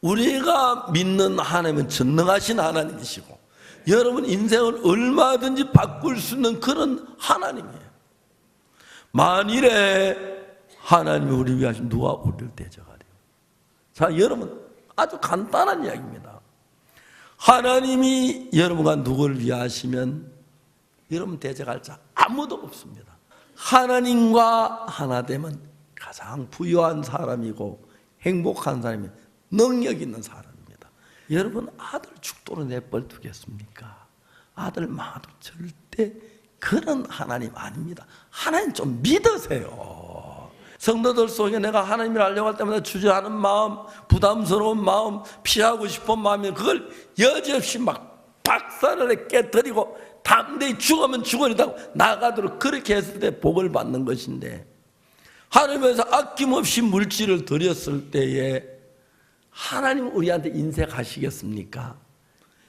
우리가 믿는 하나님은 전능하신 하나님이시고 여러분 인생을 얼마든지 바꿀 수 있는 그런 하나님이에요. 만일에 하나님이 우리 위하신 누가 우리를 대적하리요? 자, 여러분 아주 간단한 이야기입니다. 하나님이 여러분과 누구를 위하시면 여러분 대적할 자 아무도 없습니다. 하나님과 하나 되면 가장 부유한 사람이고 행복한 사람이 능력 있는 사람입니다. 여러분 아들 죽도록 내버려 두겠습니까? 아들 마도 절대 그런 하나님 아닙니다. 하나님 좀 믿으세요. 성도들 속에 내가 하나님을 알려고 할 때마다 주저하는 마음, 부담스러운 마음, 피하고 싶은 마음이 그걸 여지없이 막 박살을 깨뜨리고 담대히 죽으면 죽으리다고 나가도록 그렇게 했을 때 복을 받는 것인데 하나님에서 아낌없이 물질을 드렸을 때에 하나님 우리한테 인색하시겠습니까?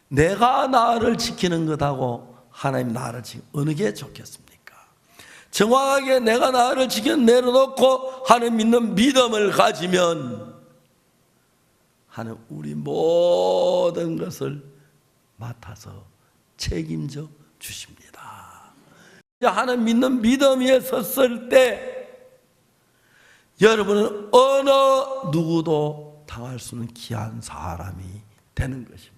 내가 나를 지키는 것하고 하나님 나를 지키 어느 게 좋겠습니까? 정확하게 내가 나를 지켜 내려놓고 하나님 믿는 믿음을 가지면 하나님 우리 모든 것을 맡아서 책임져 주십니다. 하나님 믿는 믿음 위에 섰을 때 여러분은 어느 누구도 당할 수 없는 귀한 사람이 되는 것입니다.